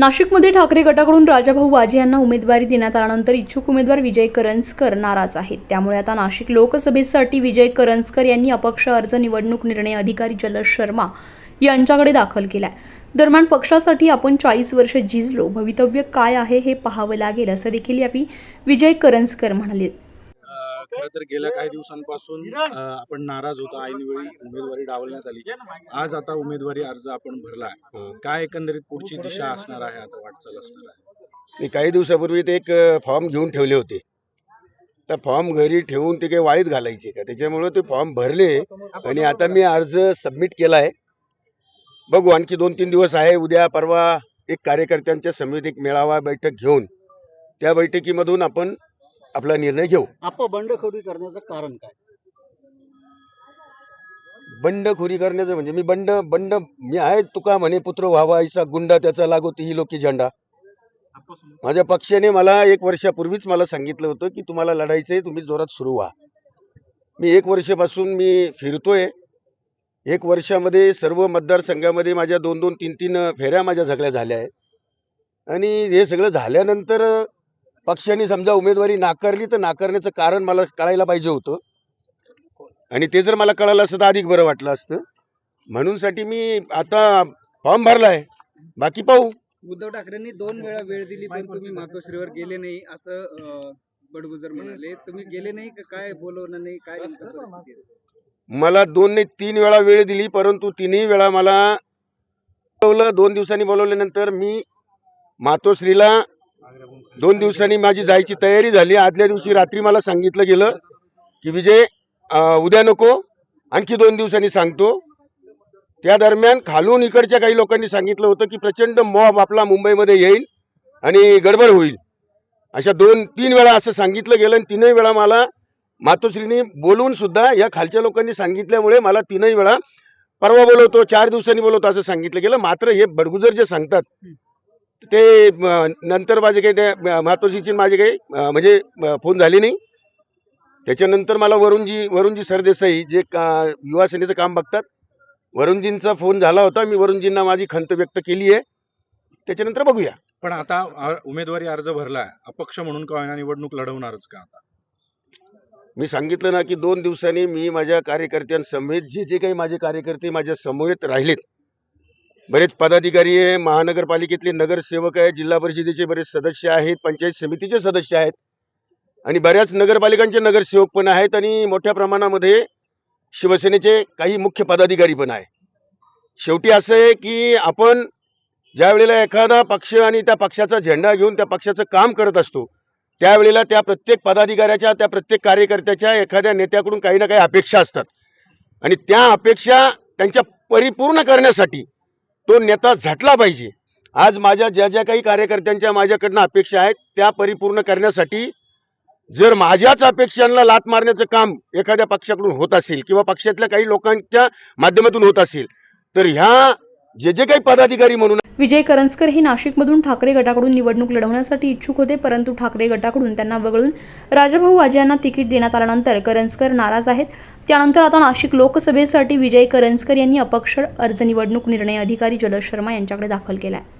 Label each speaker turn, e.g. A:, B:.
A: नाशिकमध्ये ठाकरे गटाकडून राजाभाऊ वाजे यांना उमेदवारी देण्यात आल्यानंतर इच्छुक उमेदवार विजय करंजकर नाराज आहेत. त्यामुळे आता नाशिक लोकसभेसाठी विजय करंजकर यांनी अपक्ष अर्ज निवडणूक निर्णय अधिकारी जलज शर्मा यांच्याकडे दाखल केलाय. दरम्यान पक्षासाठी आपण चाळीस वर्ष झिजलो भवितव्य काय आहे हे पाहावं लागेल असं देखील यावेळी विजय करंजकर म्हणाले.
B: खरं तर गेल्या काही दिवसांपासून आपण नाराज होतो. ऐनवेळी उमेदवारी डावलण्यात आली. आज आता उमेदवारी अर्ज आपण भरला काय एकंदरीत पुढची दिशा असणार आहे आता वाटचाल असणार आहे?
C: मी काही दिवसापूर्वी ते एक फॉर्म घेऊन ठेवले होते. तर फॉर्म घरी ठेवून ते काही वाळीत घालायचे का? त्याच्यामुळे ते फॉर्म भरले आणि आता मी अर्ज सबमिट केला आहे बघू आणखी दोन तीन दिवस आहे. उद्या परवा एक कार्यकर्त्यांच्या समितीत मेळावा बैठक घेऊन त्या बैठकीमधून आपण आपला निर्णय घेऊ.
D: आप बंडखोरी करण्याचं कारण काय?
C: बंडखोरी करण्याचं म्हणजे मी बंड बंड मी आहे तुका म्हणे पुत्र व्हावा ऐसा गुंडा त्याचा लागो ही लोकी झेंडा. माझ्या पक्षाने मला एक वर्षापूर्वीच मला सांगितलं होतं की तुम्हाला लढायचंय तुम्ही जोरात सुरू व्हा. मी एक वर्षापासून मी फिरतोय. एक वर्षामध्ये सर्व मतदारसंघामध्ये माझ्या दोन दोन तीन तीन फेऱ्या माझ्या सगळ्या झाल्या आहेत. आणि हे सगळं झाल्यानंतर पक्षाने समजा उमेदवारी नाकारली तर नाकारण्याचं कारण मला कळायला पाहिजे होतं. आणि ते जर मला कळालं असतं तर अधिक बरं वाटलं असतं. म्हणूनसाठी मी आता फॉर्म भरलाय. बाकी पाहू.
E: उद्धव ठाकरेंनी दोन वेळा वेळ दिली पण तुम्ही मातोश्रीवर गेले नाही असं बडगुजर म्हणाले. तुम्ही गेले नाही का? काय बोलवलं नाही? काय आहे?
C: मला दोन नाही तीन वेळा वेळ दिली परंतु तिन्ही वेळा मला बोलवलं. दोन दिवसांनी बोलवल्यानंतर मी मातोश्रीला दोन दिवसांनी माझी जायची तयारी झाली. आदल्या दिवशी रात्री मला सांगितलं गेलं की विजय उद्या नको. आणखी दोन दिवसांनी सांगतो. त्या दरम्यान खालून इकडच्या काही लोकांनी सांगितलं होतं की प्रचंड मॉब आपला मुंबईमध्ये येईल आणि गडबड होईल. अशा दोन तीन वेळा असं सांगितलं गेलं आणि तीनही वेळा मला मातोश्रीने बोलून सुद्धा या खालच्या लोकांनी सांगितल्यामुळे मला तीनही वेळा परवा बोलवतो चार दिवसांनी बोलवतो असं सांगितलं गेलं. मात्र हे बडगुजर जे सांगतात ते नंतर माझे काही ते म, मातोश्रीची माझे काही म्हणजे फोन झाले नाही. त्याच्यानंतर मला वरुणजी वरुणजी सरदेसाई जे का युवा सेनेचं काम बघतात वरुणजींचा फोन झाला होता. मी वरुणजींना माझी खंत व्यक्त केली आहे. त्याच्यानंतर बघूया.
B: पण आता उमेदवारी अर्ज भरलाय. अपक्ष म्हणून का निवडणूक लढवणारच का आता?
C: मी सांगितलं ना की दोन दिवसांनी मी माझ्या कार्यकर्त्यांसमेत जे जे काही माझे कार्यकर्ते माझ्या समवेत राहिलेत बरेच पदाधिकारी आहे महानगरपालिकेतले नगरसेवक आहे जिल्हा परिषदेचे बरेच सदस्य आहेत पंचायत समितीचे सदस्य आहेत आणि बऱ्याच नगरपालिकांचे नगरसेवक पण आहेत आणि मोठ्या प्रमाणामध्ये शिवसेनेचे काही मुख्य पदाधिकारी पण आहे शेवटी असं आहे की आपण ज्या वेळेला एखादा पक्ष आणि त्या पक्षाचा झेंडा घेऊन त्या पक्षाचं काम करत असतो त्यावेळेला त्या प्रत्येक पदाधिकाऱ्याच्या त्या प्रत्येक कार्यकर्त्याच्या एखाद्या नेत्याकडून काही ना काही अपेक्षा असतात. आणि त्या अपेक्षा त्यांच्या परिपूर्ण करण्यासाठी तो नेता झटला पाहिजे. आज माझ्या ज्या ज्या काही कार्यकर्त्यांच्या माझ्याकडनं अपेक्षा आहेत त्या परिपूर्ण करण्यासाठी जर माझ्याच अपेक्षांना लात मारण्याचं काम एखाद्या पक्षाकडून होत असेल किंवा पक्षातल्या काही लोकांच्या माध्यमातून होत असेल तर ह्या जे जे काही पदाधिकारी म्हणून
A: विजय करंजकर हे नाशिकमधून ठाकरे गटाकडून निवडणूक लढवण्यासाठी इच्छुक होते परंतु ठाकरे गटाकडून त्यांना वगळून राजाभाऊ वाजे यांना तिकीट देण्यात आल्यानंतर करंजकर नाराज आहेत. त्यानंतर आता नाशिक लोकसभेसाठी विजय करंजकर यांनी अपक्ष अर्ज निवडणूक निर्णय अधिकारी जलद शर्मा यांच्याकडे दाखल केला आहे